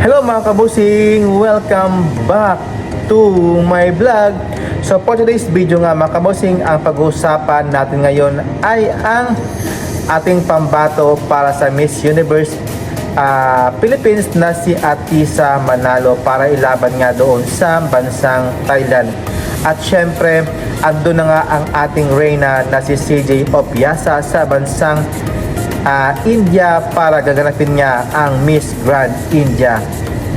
Hello mga kabusing! Welcome back to my vlog. So for today's video nga mga kabusing, ang pag-uusapan natin ngayon ay ang ating pambato para sa Miss Universe ah, Philippines na si Atisa Manalo para ilaban nga doon sa bansang Thailand. At syempre, ando na nga ang ating reyna na si CJ Opiasa sa bansang ah, India para gaganapin niya ang Miss Grand India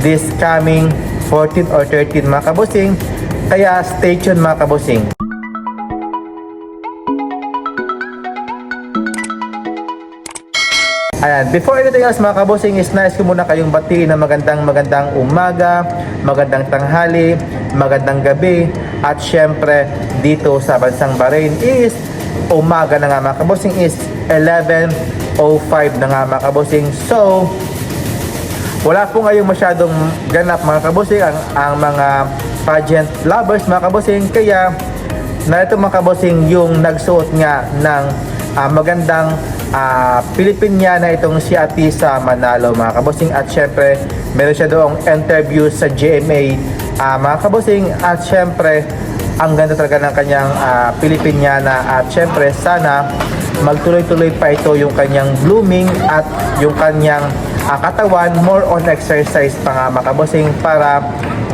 this coming 14 or 13 mga kabusing. Kaya stay tuned mga kabusing. Ayan, before anything else mga kabusing is nice ko muna kayong batiin ng magandang magandang umaga, magandang tanghali, magandang gabi at syempre dito sa bansang Bahrain is umaga na nga mga kabusing is 11.05 na nga mga kabusing. So, wala po ngayong masyadong ganap mga kabusing ang, ang mga pageant lovers mga kabusing kaya narito mga kabusing yung nagsuot nga ng ah, magandang uh, Pilipiniana itong si Atisa Manalo mga kabusing at syempre meron siya doong interview sa GMA ah, mga kabusing at syempre ang ganda talaga ng kanyang ah, Pilipiniana at syempre sana magtuloy-tuloy pa ito yung kanyang blooming at yung kanyang ah, katawan more on exercise pa nga makabosing para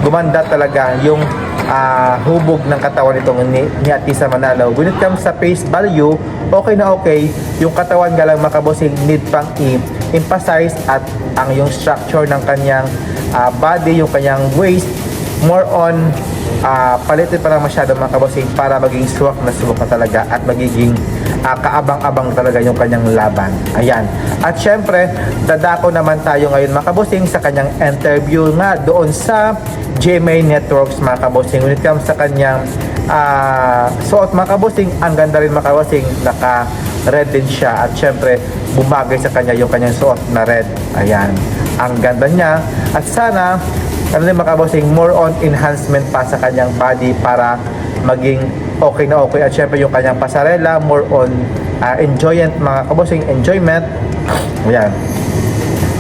gumanda talaga yung ah, hubog ng katawan nitong ni, ni Atisa Manalo. When it comes sa face value, okay na okay. Yung katawan nga lang makabosing need pang i-emphasize at ang yung structure ng kanyang ah, body, yung kanyang waist, more on ah palitin pa masyado mga kabosing para maging suwak na suwak na talaga at magiging ah, kaabang-abang talaga yung kanyang laban. Ayan. At syempre, dadako naman tayo ngayon mga kabosing sa kanyang interview nga doon sa GMA Networks mga kabosing. When it comes sa kanyang ah, suot mga kabosing, ang ganda rin mga kabosing, naka red din siya at syempre bumagay sa kanya yung kanyang suot na red. Ayan. Ang ganda niya at sana ano din mga kabosing, more on enhancement pa sa kanyang body para maging okay na okay. At syempre yung kanyang pasarela, more on uh, enjoyment, mga kabosing, enjoyment. Ayan.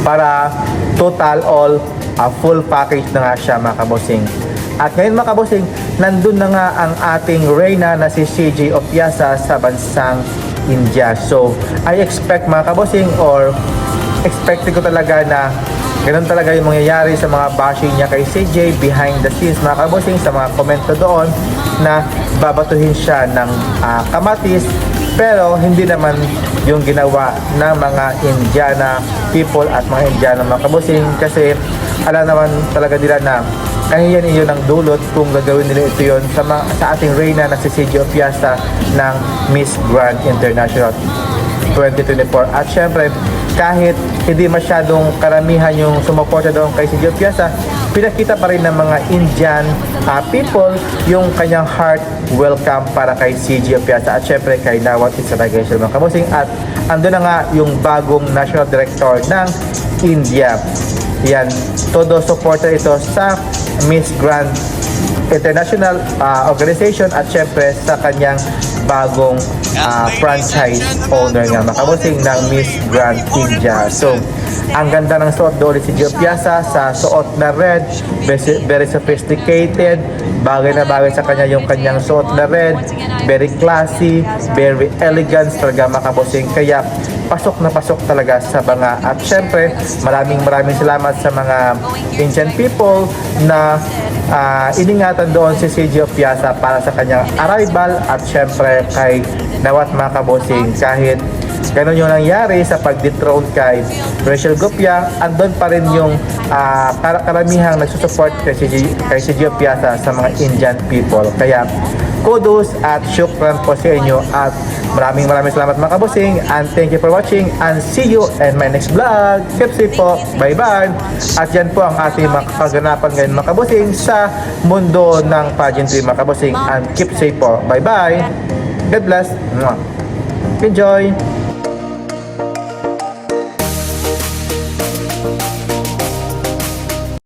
Para total all uh, full package na nga siya mga kabosing. At ngayon mga kabosing, nandun na nga ang ating Reyna na si CJ Opiasa sa bansang India. So, I expect mga kabosing or expected ko talaga na ganun talaga yung mangyayari sa mga bashing niya kay CJ behind the scenes mga kabosing sa mga komento doon na babatuhin siya ng ah, kamatis pero hindi naman yung ginawa ng mga Indiana people at mga Indiana mga kabosing kasi alam naman talaga nila na kahiyan iyon ang dulot kung gagawin nila ito yon sa, mga, sa ating reyna na si CJ Opiasa ng Miss Grand International 2024. At syempre, kahit hindi masyadong karamihan yung sumuporta doon kay si Joe Piazza, pinakita pa rin ng mga Indian ah, people yung kanyang heart welcome para kay CG Piazza at syempre kay Nawat Isaragation mga kabusing at ando na nga yung bagong national director ng India. Yan, todo supporter ito sa Miss Grand International ah, Organization at syempre sa kanyang bagong ah, franchise owner nga makabusing ng Miss Grand India. So, ang ganda ng suot doon si Gio Piazza sa suot na red, very sophisticated, bagay na bagay sa kanya yung kanyang suot na red, very classy, very elegant talaga makabusing. Kaya pasok na pasok talaga sa banga. At syempre, maraming maraming salamat sa mga Indian people na ah, iningatan doon si Sergio Piazza para sa kanyang arrival at syempre kay Nawat Makabosing kahit ganun yung nangyari sa pag-dethrone kay Rachel Gopia andun pa rin yung ah, kar- karamihang nagsusupport kay Sergio, kay Sergio Piazza sa mga Indian people kaya kudos at syukran po sa inyo at maraming maraming salamat mga kabusing and thank you for watching and see you in my next vlog. Keep safe po. Bye bye. At yan po ang ating mga kaganapan ngayon mga kabusing sa mundo ng pageantry mga kabusing and keep safe po. Bye bye. God bless. Enjoy.